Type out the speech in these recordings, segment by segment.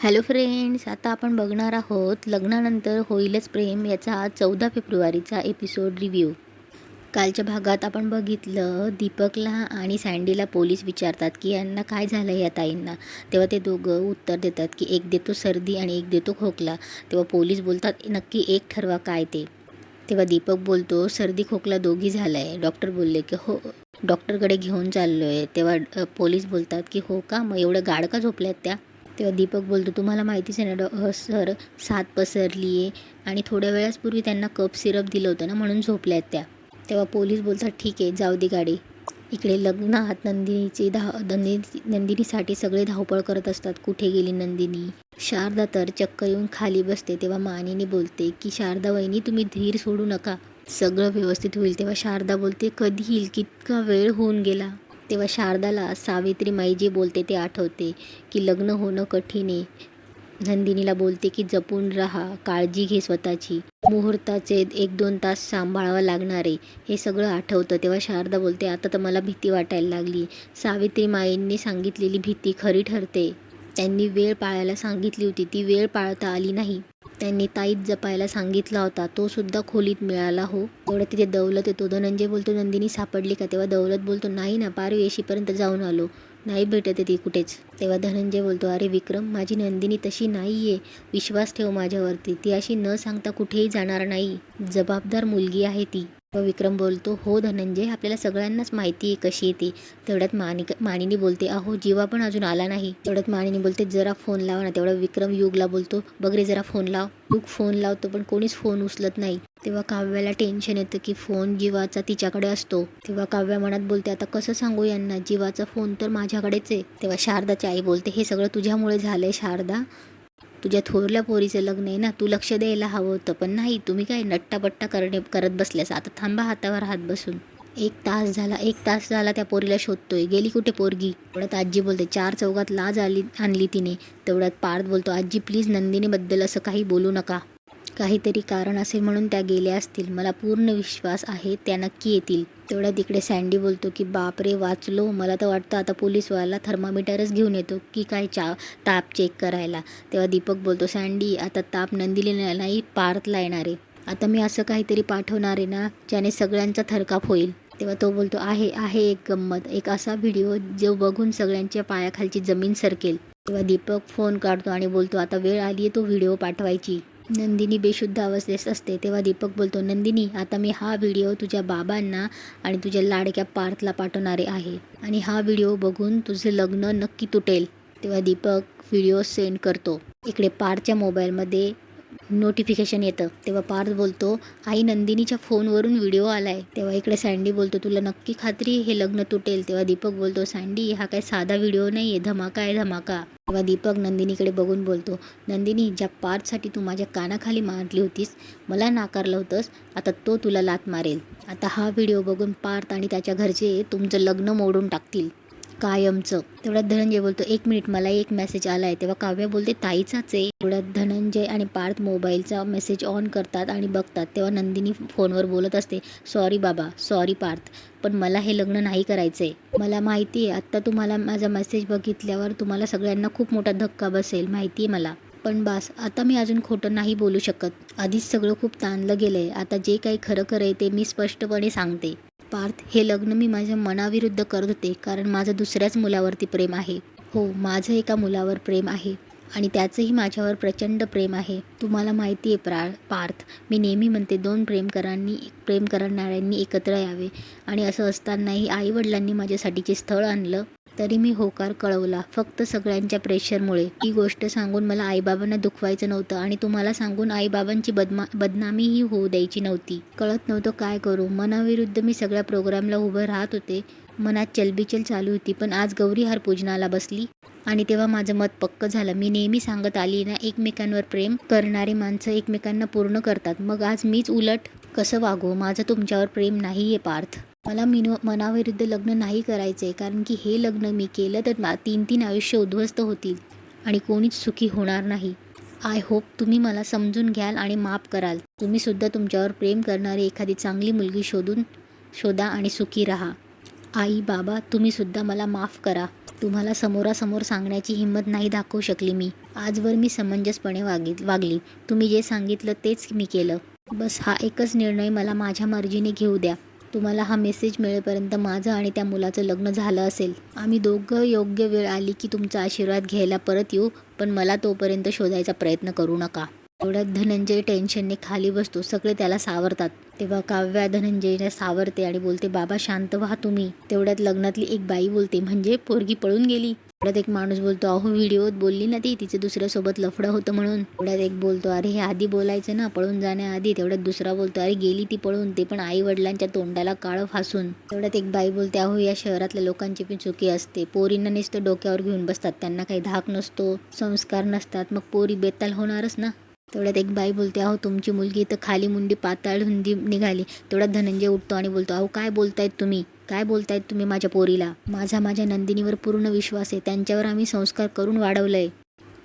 Hello friends आता आपण बघणार आहोत लग्नानंतर होईलच प्रेम याचा चौदा फेब्रुवारीचा एपिसोड रिव्ह्यू कालच्या भागात आपण बघितलं दीपकला आणि सँडीला पोलीस विचारतात की यांना काय झालं या ताईंना? तेव्हा ते दोघं उत्तर देतात की एक देतो सर्दी आणि एक देतो खोकला. तेव्हा पोलीस बोलतात नक्की एक ठरवा काय ते? तेव्हा दीपक बोलतो सर्दी खोकला दोघी झाला आहे डॉक्टर बोलले की हो डॉक्टरकडे घेऊन चाललो आहे तेव्हा पोलीस बोलतात की हो का? मग एवढं गाड का झोपल्यात त्या? तेव्हा दीपक बोलतो तुम्हाला माहितीच आहे ना डॉ सर साथ पसरली आहे आणि थोड्या वेळासपूर्वी त्यांना कप सिरप दिलं होतं ना म्हणून झोपल्यात त्या. तेव्हा पोलीस बोलतात ठीक आहे जाऊ दे गाडी. इकडे लग्नात नंदिनीची धाव नंदिनी नंदिनीसाठी सगळे धावपळ करत असतात. कुठे गेली नंदिनी? शारदा तर चक्क येऊन खाली बसते तेव्हा मानिनी बोलते की शारदा वहिनी तुम्ही धीर सोडू नका. सगळं व्यवस्थित होईल. तेव्हा शारदा बोलते कधी येईल? कितका वेळ होऊन गेला? तेव्हा शारदाला सावित्रीमाई जे बोलते ते आठवते की लग्न होणं कठीण आहे. नंदिनीला बोलते की जपून राहा काळजी घे स्वतःची. मुहूर्ताचे एक दोन तास सांभाळावं लागणार आहे. हे सगळं आठवतं. तेव्हा शारदा बोलते आता तर मला भीती वाटायला लागली. सावित्री माईंनी सांगितलेली भीती खरी ठरते. त्यांनी वेळ पाळायला सांगितली होती. ती वेळ पाळता आली नाही. त्यांनी ताईत जपायला सांगितला होता. तो सुद्धा खोलीत मिळाला हो. एवढं तिथे दौलत येतो. धनंजय बोलतो नंदिनी सापडली का? तेव्हा दौलत बोलतो नाही ना पार येशीपर्यंत जाऊन आलो. नाही भेटत आहे ती कुठेच. तेव्हा धनंजय बोलतो अरे विक्रम माझी नंदिनी तशी नाही आहे विश्वास ठेव माझ्यावरती. ती अशी न सांगता कुठेही जाणार नाही. जबाबदार मुलगी आहे ती. विक्रम बोलतो हो धनंजय आपल्याला सगळ्यांनाच माहिती आहे कशी येते तेवढ्यात मानिक मानिनी बोलते अहो जीवा पण अजून आला नाही. तेवढ्यात मानिनी बोलते जरा फोन लावा ना. तेवढा विक्रम युगला बोलतो बघ रे जरा फोन लाव. युग फोन लावतो पण कोणीच फोन उचलत नाही. तेव्हा काव्याला टेन्शन येतं की फोन जीवाचा तिच्याकडे असतो. तेव्हा काव्या मनात बोलते आता कसं सांगू यांना? जीवाचा फोन तर माझ्याकडेच आहे. तेव्हा शारदाची आई बोलते हे सगळं तुझ्यामुळे झालंय शारदा. तुझ्या थोरल्या पोरीचं लग्न आहे ना तू लक्ष द्यायला हवं होतं. पण नाही तुम्ही काय नट्टापट्टा करणे करत बसल्यास? आता थांबा हातावर हात बसून. एक तास झाला एक तास झाला त्या पोरीला शोधतोय. गेली कुठे पोरगी? तेवढ्यात आजी बोलते चार चौघात लाज आली आणली तिने. तेवढ्यात पार्थ बोलतो आजी प्लीज नंदिनीबद्दल असं काही बोलू नका. काहीतरी कारण असेल म्हणून त्या गेल्या असतील. मला पूर्ण विश्वास आहे त्या नक्की येतील. तेवढ्या तिकडे सँडी बोलतो की बापरे वाचलो. मला तर वाटतं आता पोलीसवाला थर्मामीटरच घेऊन येतो की काय चा ताप चेक करायला. तेव्हा दीपक बोलतो सँडी आता ताप नंदिनीला नाही पार्थला येणार आहे. आता मी असं काहीतरी पाठवणार आहे ना ज्याने सगळ्यांचा थरकाप होईल. तेव्हा तो बोलतो आहे आहे एक गंमत. एक असा व्हिडिओ जो बघून सगळ्यांच्या पायाखालची जमीन सरकेल. तेव्हा दीपक फोन काढतो आणि बोलतो आता वेळ आली आहे तो व्हिडिओ पाठवायची. नंदिनी बेशुद्ध अवस्थेत असते. तेव्हा दीपक बोलतो नंदिनी आता मी हा व्हिडिओ तुझ्या बाबांना आणि तुझ्या लाडक्या पार्थला पाठवणारे आहे आणि हा व्हिडिओ बघून तुझे लग्न नक्की तुटेल. तेव्हा दीपक व्हिडिओ सेंड करतो. इकडे पार्थच्या मोबाईलमध्ये नोटिफिकेशन येतं. तेव्हा पार्थ बोलतो आई नंदिनीच्या फोनवरून व्हिडिओ आलाय. तेव्हा इकडे सँडी बोलतो तुला नक्की खात्री हे लग्न तुटेल. तेव्हा दीपक बोलतो सँडी हा काय साधा व्हिडिओ नाही आहे धमाका आहे धमाका. तेव्हा दीपक नंदिनीकडे बघून बोलतो नंदिनी ज्या पार्थसाठी तू माझ्या कानाखाली मारली होतीस मला नाकारलं होतंस आता तो तुला लात मारेल. आता हा व्हिडिओ बघून पार्थ आणि त्याच्या घरचे तुमचं लग्न मोडून टाकतील. कायमचं. तेवढ्यात धनंजय बोलतो एक मिनिट मला एक मेसेज आला आहे. तेव्हा काव्य बोलते ताईचाच आहे. तेवढ्यात धनंजय आणि पार्थ मोबाईलचा मेसेज ऑन करतात आणि बघतात. तेव्हा नंदिनी फोनवर बोलत असते सॉरी बाबा सॉरी पार्थ पण मला हे लग्न नाही करायचं आहे मला माहिती आहे आत्ता तुम्हाला माझा मेसेज बघितल्यावर तुम्हाला सगळ्यांना खूप मोठा धक्का बसेल माहिती आहे मला. पण बास आता मी अजून खोटं नाही बोलू शकत. आधीच सगळं खूप ताणलं गेलं आहे आता जे काही खरं खरं आहे ते मी स्पष्टपणे सांगते. पार्थ हे लग्न मी माझ्या मनाविरुद्ध करत होते कारण माझं दुसऱ्याच मुलावरती प्रेम आहे. हो माझं एका मुलावर प्रेम आहे आणि त्याचंही माझ्यावर प्रचंड प्रेम आहे. तुम्हाला माहिती आहे प्रा पार्थ मी नेहमी म्हणते दोन प्रेमकरांनी प्रेम करणाऱ्यांनी एकत्र यावे. आणि असं असतानाही आईवडिलांनी माझ्यासाठीचे स्थळ आणलं. तरी मी होकार कळवला फक्त सगळ्यांच्या प्रेशरमुळे. ही गोष्ट सांगून मला आईबाबांना दुखवायचं नव्हतं आणि तुम्हाला सांगून आईबाबांची बदमा बदनामीही होऊ द्यायची नव्हती. कळत नव्हतं काय करू. मनाविरुद्ध मी सगळ्या प्रोग्रामला उभं राहत होते. मनात चलबिचल चालू होती पण आज गौरीहार पूजनाला बसली आणि तेव्हा माझं मत पक्क झालं. मी नेहमी सांगत आली ना एकमेकांवर प्रेम करणारी माणसं एकमेकांना पूर्ण करतात. मग आज मीच उलट कसं वागू? माझं तुमच्यावर प्रेम नाही आहे पार्थ. मला मिनो मनाविरुद्ध लग्न नाही करायचं आहे कारण की हे लग्न मी केलं तर मा तीन तीन आयुष्य उद्ध्वस्त होतील आणि कोणीच सुखी होणार नाही. आय होप तुम्ही मला समजून घ्याल आणि माफ कराल. तुम्हीसुद्धा तुमच्यावर प्रेम करणारी एखादी चांगली मुलगी शोधून शोधा आणि सुखी राहा. आई बाबा तुम्हीसुद्धा मला माफ करा. तुम्हाला समोरासमोर सांगण्याची हिंमत नाही दाखवू शकली मी. आजवर मी समंजसपणे वागी वागली. तुम्ही जे सांगितलं तेच मी केलं. बस हा एकच निर्णय मला माझ्या मर्जीने घेऊ द्या. तुम्हाला हा मेसेज मिळेपर्यंत माझं आणि त्या मुलाचं लग्न झालं असेल. आम्ही दोघं योग्य वेळ आली की तुमचा आशीर्वाद घ्यायला परत येऊ पण मला तोपर्यंत शोधायचा प्रयत्न करू नका. एवढ्यात धनंजय टेन्शनने खाली बसतो. सगळे त्याला सावरतात. तेव्हा काव्या धनंजयने सावरते आणि बोलते बाबा शांत व्हा तुम्ही. तेवढ्यात लग्नातली एक बाई बोलते म्हणजे पोरगी पळून गेली. तेवढ्यात एक माणूस बोलतो अहो व्हिडिओत बोलली ना ती तिचं दुसऱ्यासोबत लफडं होतं म्हणून. तेवढ्यात एक बोलतो अरे हे आधी बोलायचं ना पळून जाण्याआधी. तेवढ्यात दुसरा बोलतो अरे गेली ती पळून. ते पण आई वडिलांच्या तोंडाला काळं फासून. तेवढ्यात एक बाई बोलते अहो या शहरातल्या लोकांची पण चुकी असते. पोरींना नुसतं डोक्यावर घेऊन बसतात. त्यांना काही धाक नसतो संस्कार नसतात. मग पोरी बेताल होणारच ना. तेवढ्यात एक बाई बोलते अहो तुमची मुलगी तर खाली मुंडी पाताळ हुंदी निघाली. तेवढ्यात धनंजय उठतो आणि बोलतो अहो काय बोलतायत तुम्ही? काय बोलतायत तुम्ही माझ्या पोरीला? माझा माझ्या नंदिनीवर पूर्ण विश्वास आहे. त्यांच्यावर आम्ही संस्कार करून वाढवलंय.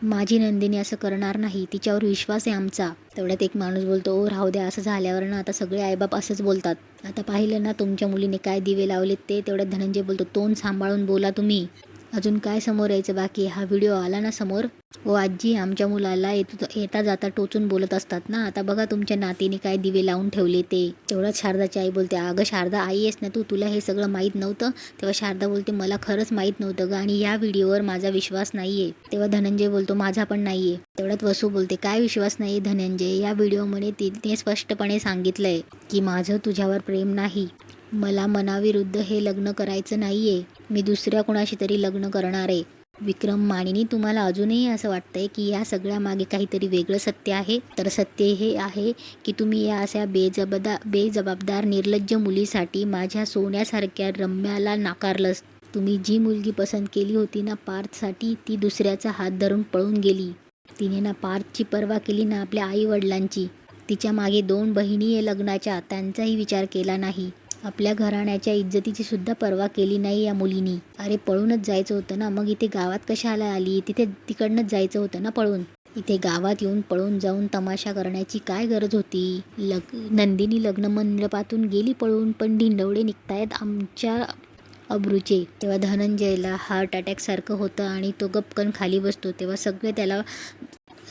माझी नंदिनी असं करणार नाही. तिच्यावर विश्वास आहे आमचा. तेवढ्यात एक माणूस बोलतो ओ राहू द्या. असं झाल्यावर ना आता सगळे आईबाप असंच बोलतात. आता पाहिलं ना तुमच्या मुलीने काय दिवे लावलेत ते? तेवढ्यात धनंजय बोलतो तोंड सांभाळून बोला तुम्ही. अजून काय समोर यायचं? बाकी हा व्हिडिओ आला ना समोर. हो आजी आमच्या मुलाला येत येता जाता टोचून बोलत असतात ना. आता बघा तुमच्या नातीने काय दिवे लावून ठेवले ते. तेवढ्याच शारदाची आई बोलते अगं शारदा आई आहेस ना तू? तुला हे सगळं माहीत नव्हतं? तेव्हा शारदा बोलते मला खरंच माहीत नव्हतं गं आणि या व्हिडिओवर माझा विश्वास नाही आहे तेव्हा धनंजय बोलतो माझा पण नाही आहे तेवढ्यात वसू बोलते काय विश्वास नाही धनंजय? या व्हिडिओमध्ये तिने स्पष्टपणे सांगितलंय की माझं तुझ्यावर प्रेम नाही. मला मनाविरुद्ध हे लग्न करायचं नाही आहे मी दुसऱ्या कोणाशी तरी लग्न करणार आहे. विक्रम मानिनी तुम्हाला अजूनही असं वाटतंय की या सगळ्या मागे काहीतरी वेगळं सत्य आहे? तर सत्य हे आहे की तुम्ही या अशा बेजबदा बेजबाबदार निर्लज्ज मुलीसाठी माझ्या सोन्यासारख्या रम्याला नाकारलंस. तुम्ही जी मुलगी पसंत केली होती ना पार्थसाठी ती दुसऱ्याचा हात धरून पळून गेली. तिने ना पार्थची पर्वा केली ना आपल्या आई वडिलांची तिच्यामागे दोन बहिणी आहे लग्नाच्या त्यांचाही विचार केला नाही. आपल्या घराण्याच्या इज्जतीची सुद्धा पर्वा केली नाही या मुलीनी. अरे पळूनच जायचं होतं ना. मग इथे गावात कशाला आली? तिथे तिकडनंच जायचं होतं ना पळून. इथे गावात येऊन पळून जाऊन तमाशा करण्याची काय गरज होती? लग नंदिनी लग्न मंडपातून गेली पळून पण ढिंडवडे निघतायत आमच्या अब्रूचे. तेव्हा धनंजयला हार्ट अटॅकसारखं होतं आणि तो गपकन खाली बसतो. तेव्हा सगळे त्याला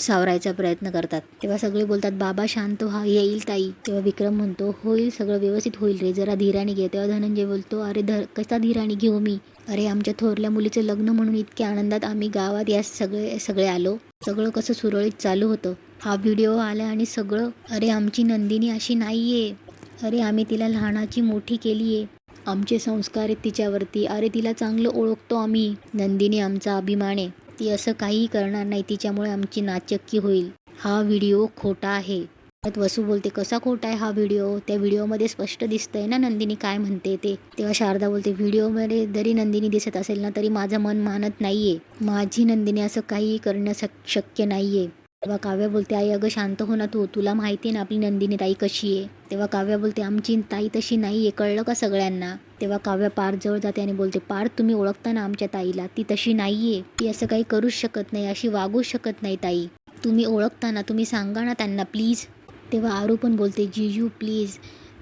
सावरायचा प्रयत्न करतात. तेव्हा सगळे बोलतात बाबा शांत व्हा येईल ताई. तेव्हा विक्रम म्हणतो होईल सगळं व्यवस्थित होईल रे जरा धीराने घे. तेव्हा धनंजय बोलतो अरे धर कसा धीराने घेऊ मी? अरे आमच्या थोरल्या मुलीचं लग्न म्हणून इतक्या आनंदात आम्ही गावात या सगळे सगळे आलो. सगळं कसं सुरळीत चालू होतं. हा व्हिडिओ आला आणि सगळं अरे आमची नंदिनी अशी नाही आहे अरे आम्ही तिला लहानाची मोठी केली आहे आमचे संस्कार आहेत तिच्यावरती. अरे तिला चांगलं ओळखतो आम्ही. नंदिनी आमचा अभिमान. आहे ती असं काहीही करणार नाही तिच्यामुळे आमची नाचक्की होईल. हा व्हिडिओ खोटा आहे. त्यात वसू बोलते कसा खोटा आहे हा व्हिडिओ? त्या व्हिडिओमध्ये स्पष्ट दिसतंय ना नंदिनी काय म्हणते ते? तेव्हा शारदा बोलते व्हिडिओमध्ये जरी नंदिनी दिसत असेल ना तरी माझं मन मानत नाहीये. माझी नंदिनी असं काहीही करणं शक- शक्य नाहीये. तेव्हा काव्या बोलते आई अगं शांत हो ना तू. तुला माहिती आहे ना आपली नंदिनी ताई कशी आहे? तेव्हा काव्या बोलते आमची ताई तशी नाही आहे कळलं का सगळ्यांना? तेव्हा काव्या पारजवळ जाते आणि बोलते पार तुम्ही ओळखता ना आमच्या ताईला? ती तशी नाही आहे ती असं काही करूच शकत नाही अशी वागूच शकत नाही ताई. तुम्ही ओळखता ना तुम्ही सांगा ना त्यांना प्लीज. तेव्हा आरू पण बोलते जिजू प्लीज.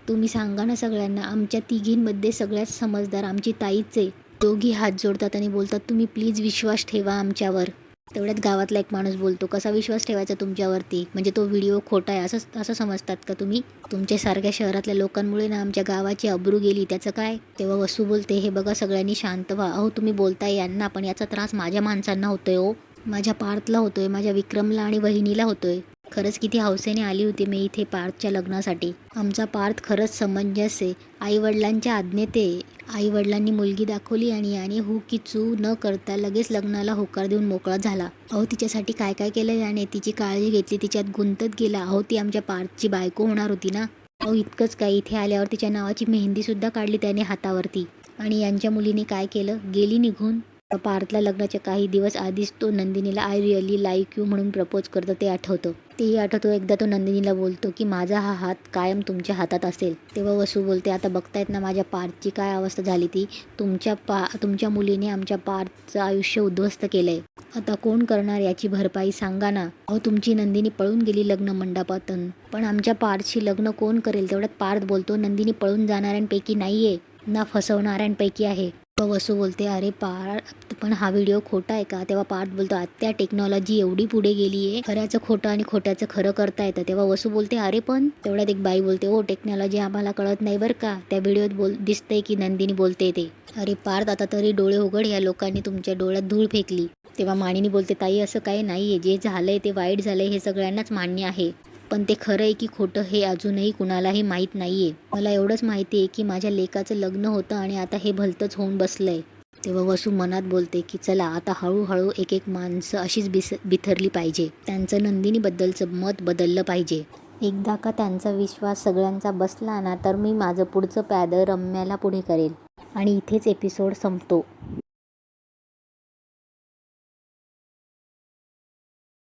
तुम्ही सांगा ना सगळ्यांना आमच्या तिघींमध्ये सगळ्यात समजदार आमची ताईच आहे. दोघी हात जोडतात आणि बोलतात तुम्ही प्लीज विश्वास ठेवा आमच्यावर. तेवढ्यात गावातला एक माणूस बोलतो कसा विश्वास ठेवायचा तुमच्यावरती? म्हणजे तो व्हिडिओ खोटा आहे असं असं समजतात का तुम्ही? तुमच्या सारख्या शहरातल्या लोकांमुळे ना आमच्या गावाची अब्रू गेली त्याचं काय तेव्हा वसू बोलते हे बघा सगळ्यांनी शांत व्हा. अहो तुम्ही बोलताय यांना पण याचा त्रास माझ्या माणसांना होतोय हो. माझ्या पार्थला होतोय माझ्या विक्रमला आणि वहिनीला होतोय. खरंच किती हौसेने आली होती मी इथे पार्थच्या लग्नासाठी. आमचा पार्थ खरंच समंजस्य आईवडिलांच्या आज्ञेते आईवडिलांनी मुलगी दाखवली आणि याने हू की चू न करता लगेच लग्नाला होकार देऊन मोकळा झाला. अहो तिच्यासाठी काय काय केलं याने? तिची काळजी घेतली तिच्यात गुंतत गेला. अहो ती आमच्या पार्थची बायको होणार होती ना? अहो इतकंच काय. इथे आल्यावर तिच्या नावाची मेहंदीसुद्धा काढली त्याने हातावरती. आणि यांच्या मुलीने काय केलं? गेली निघून? पार्थला लग्नाच्या काही दिवस आधीच तो नंदिनीला आय रिअली लाईक यू म्हणून प्रपोज करतो ते आठवतं. तेही आठवतो एकदा तो नंदिनीला बोलतो की माझा हा हात कायम तुमच्या हातात असेल. तेव्हा वसू बोलते आता बघतायत ना माझ्या पार्थची काय अवस्था झाली ती? तुमच्या पा तुमच्या मुलीने आमच्या पार्थचं आयुष्य उद्ध्वस्त केलंय. आता कोण करणार याची भरपाई सांगा ना. अहो तुमची नंदिनी पळून गेली लग्न मंडपातून. पण आमच्या पार्थशी लग्न कोण करेल? तेवढ्यात पार्थ बोलतो नंदिनी पळून जाणाऱ्यांपैकी नाहीये. ना फसवणाऱ्यांपैकी आहे. वसू बोलते अरे पार्थ पण हा व्हिडिओ खोटा आहे का? तेव्हा पार्थ बोलतो आत्या टेक्नॉलॉजी एवढी पुढे गेली आहे खऱ्याचं खोटं आणि खोट्याचं खरं करता येतं. तेव्हा वसू बोलते अरे पण तेवढ्यात एक बाई बोलते ओ टेक्नॉलॉजी आम्हाला कळत नाही बरं का? त्या व्हिडिओत बोल दिसतंय की नंदिनी बोलते ते. अरे पार्थ आता तरी डोळे उघड या लोकांनी तुमच्या डोळ्यात धूळ फेकली. तेव्हा मानिनी बोलते ताई असं काही नाही आहे जे झालंय ते वाईट झालंय हे सगळ्यांनाच मान्य आहे. पण ते खरं आहे की खोटं हे अजूनही कुणालाही माहीत नाही आहे मला एवढंच माहिती आहे की माझ्या लेकाचं लग्न होतं आणि आता हे भलतंच होऊन बसलंय. तेव्हा वसू मनात बोलते की चला आता हळूहळू एक एक माणसं अशीच बिस बिथरली पाहिजे. त्यांचं नंदिनीबद्दलचं मत बदललं पाहिजे. एकदा का त्यांचा विश्वास सगळ्यांचा बसला ना तर मी माझं पुढचं पॅद रम्याला पुढे करेल. आणि इथेच एपिसोड संपतो.